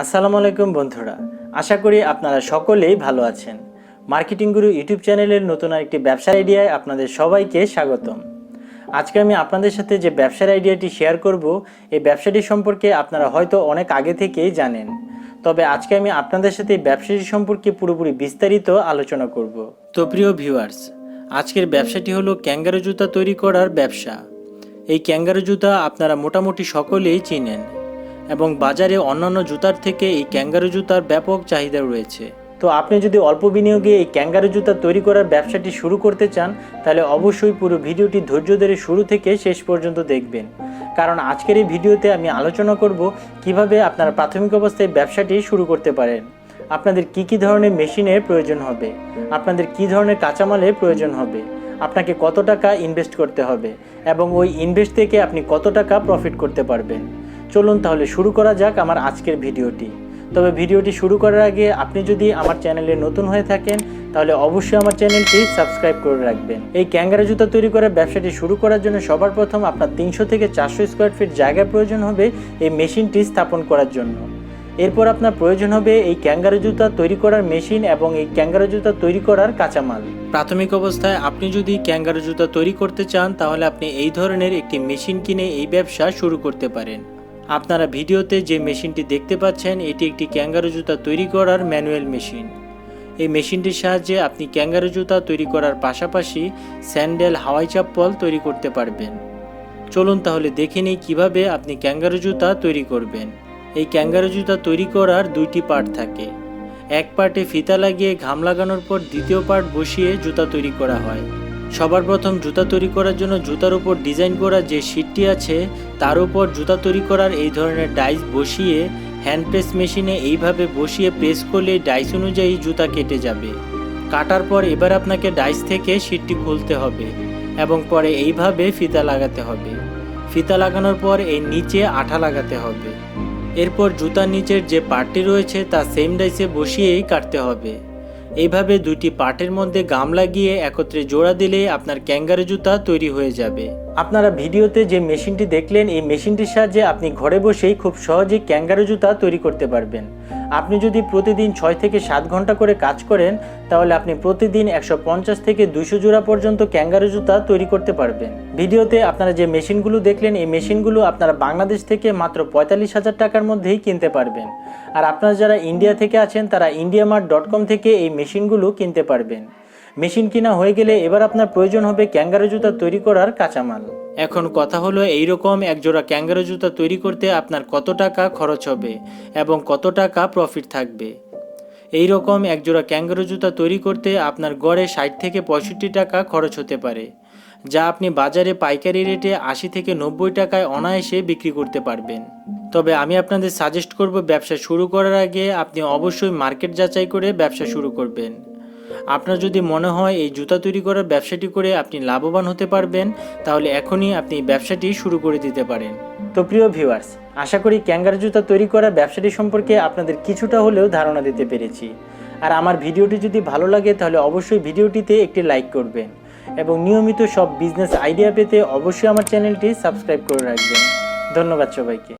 আসসালামু আলাইকুম বন্ধুরা, আশা করি আপনারা সকলেই ভালো আছেন। মার্কেটিং গুরু ইউটিউব চ্যানেলের নতুন আরেকটি ব্যবসার আইডিয়ায় আপনাদের সবাইকে স্বাগতম। আজকে আমি আপনাদের সাথে যে ব্যবসার আইডিয়াটি শেয়ার করব, এই ব্যবসাটি সম্পর্কে আপনারা হয়তো অনেক আগে থেকেই জানেন। তবে আজকে আমি আপনাদের সাথে এই ব্যবসাটি সম্পর্কে পুরোপুরি বিস্তারিত আলোচনা করব। তো প্রিয় ভিউয়ার্স আজকের ব্যবসাটি হলো ক্যাঙ্গারু জুতা তৈরি করার ব্যবসা। এই ক্যাঙ্গারু জুতা আপনারা মোটামুটি সকলেই চিনেন। এবং বাজারে অন্যান্য জুতার থেকে এই ক্যাঙ্গারু জুতার ব্যাপক চাহিদা রয়েছে। তো আপনি যদি অল্প বিনিয়োগে এই ক্যাঙ্গারু জুতা তৈরি করার ব্যবসাটি শুরু করতে চান, তাহলে অবশ্যই পুরো ভিডিওটি ধৈর্য ধরে শুরু থেকে শেষ পর্যন্ত দেখবেন। কারণ আজকের এই ভিডিওতে আমি আলোচনা করব কীভাবে আপনারা প্রাথমিক অবস্থায় ব্যবসাটি শুরু করতে পারেন। আপনাদের কি কি ধরনের মেশিনের প্রয়োজন হবে? আপনাদের কি ধরনের কাঁচামালের প্রয়োজন হবে? আপনাকে কত টাকা ইনভেস্ট করতে হবে? এবং ওই ইনভেস্ট থেকে আপনি কত টাকা প্রফিট করতে পারবেন? চলুন তাহলে শুরু করা যাক আমার আজকের ভিডিওটি। তবে ভিডিওটি শুরু করার আগে আপনি যদি আমার চ্যানেলে নতুন হয়ে থাকেন, তাহলে অবশ্যই আমার চ্যানেলটি সাবস্ক্রাইব করে রাখবেন। এই ক্যাঙ্গারা জুতা তৈরি করার ব্যবসাটি শুরু করার জন্য সবার প্রথম আপনার তিনশো থেকে চারশো স্কোয়ার ফিট জায়গার প্রয়োজন হবে এই মেশিনটি স্থাপন করার জন্য। এরপর আপনার প্রয়োজন হবে এই ক্যাঙ্গারু জুতা তৈরি করার মেশিন এবং এই ক্যাঙ্গারু জুতা তৈরি করার কাঁচামাল। প্রাথমিক অবস্থায় আপনি যদি ক্যাঙ্গারু জুতা তৈরি করতে চান, তাহলে আপনি এই ধরনের একটি মেশিন কিনে এই ব্যবসা শুরু করতে পারেন। আপনারা ভিডিওতে যে মেশিনটি দেখতে পাচ্ছেন, এটি একটি ক্যাঙ্গারু জুতা তৈরি করার ম্যানুয়াল মেশিন। এই মেশিনটির সাহায্যে আপনি ক্যাঙ্গারু জুতা তৈরি করার পাশাপাশি স্যান্ডেল, হাওয়াই চপ্পল তৈরি করতে পারবেন। চলুন তাহলে দেখে নিই কীভাবে আপনি ক্যাঙ্গারু জুতা তৈরি করবেন। এই ক্যাঙ্গারু জুতা তৈরি করার দুইটি পার্ট থাকে। এক পার্টে ফিতা লাগিয়ে ঘাম লাগানোর পর দ্বিতীয় পার্ট বসিয়ে জুতা তৈরি করা হয়। সবার প্রথম জুতা তৈরি করার জন্য জুতার উপর ডিজাইন করা যে শিটটি আছে, তার উপর জুতা তৈরি করার এই ধরনের ডাইস বসিয়ে হ্যান্ড প্রেস মেশিনে এইভাবে বসিয়ে প্রেস করলে ডাইস অনুযায়ী জুতা কেটে যাবে। কাটার পর এবার আপনাকে ডাইস থেকে শিটটি খুলতে হবে এবং পরে এইভাবে ফিতা লাগাতে হবে। ফিতা লাগানোর পর এই নিচে আঠা লাগাতে হবে। এরপর জুতার নিচের যে পার্টটি রয়েছে, তা সেম ডাইসে বসিয়েই কাটতে হবে। এইভাবে দুটি পাটের মধ্যে গাম লাগিয়ে একত্রে জোড়া দিলে আপনার ক্যাঙ্গারু জুতা তৈরি হয়ে যাবে। আপনারা ভিডিওতে যে মেশিনটি দেখলেন, এই মেশিনটির সাহায্যে আপনি ঘরে বসেই খুব সহজেই ক্যাঙ্গারু জুতা তৈরি করতে পারবেন। আপনি যদি প্রতিদিন ছয় থেকে সাত ঘণ্টা করে কাজ করেন, তাহলে আপনি প্রতিদিন একশো পঞ্চাশ থেকে দুইশো জোড়া পর্যন্ত ক্যাঙ্গারু জুতা তৈরি করতে পারবেন। ভিডিওতে আপনারা যে মেশিনগুলো দেখলেন, এই মেশিনগুলো আপনারা বাংলাদেশ থেকে মাত্র পঁয়তাল্লিশ হাজার টাকার মধ্যেই কিনতে পারবেন। আর আপনারা যারা ইন্ডিয়া থেকে আছেন, তারা ইন্ডিয়া মার্ট ডট কম থেকে এই মেশিনগুলো কিনতে পারবেন। মেশিন কিনা হয়ে গেলে এবার আপনার প্রয়োজন হবে ক্যাঙ্গারো জুতা তৈরি করার কাঁচামাল। এখন কথা হলো এইরকম একজোড়া ক্যাঙ্গারো জুতা তৈরি করতে আপনার কত টাকা খরচ হবে এবং কত টাকা প্রফিট থাকবে? এই রকম একজোড়া ক্যাঙ্গারু জুতা তৈরি করতে আপনার গড়ে ষাট থেকে পঁয়ষট্টি টাকা খরচ হতে পারে, যা আপনি বাজারে পাইকারি রেটে আশি থেকে নব্বই টাকায় অনায়াসে বিক্রি করতে পারবেন। তবে আমি আপনাদের সাজেস্ট করব ব্যবসা শুরু করার আগে আপনি অবশ্যই মার্কেট যাচাই করে ব্যবসা শুরু করবেন। আপনার যদি মনে হয় এই জুতা তৈরি করার ব্যবসাটি করে আপনি লাভবান হতে পারবেন, তাহলে এখনই আপনি ব্যবসাটি শুরু করে দিতে পারেন। তো প্রিয় ভিউয়ার্স আশা করি ক্যাঙ্গার জুতা তৈরি করার ব্যবসাটি সম্পর্কে আপনাদের কিছুটা হলেও ধারণা দিতে পেরেছি। আর আমার ভিডিওটি যদি ভালো লাগে, তাহলে অবশ্যই ভিডিওটিতে একটি লাইক করবেন। এবং নিয়মিত সব বিজনেস আইডিয়া পেতে অবশ্যই আমার চ্যানেলটি সাবস্ক্রাইব করে রাখবেন। ধন্যবাদ সবাইকে।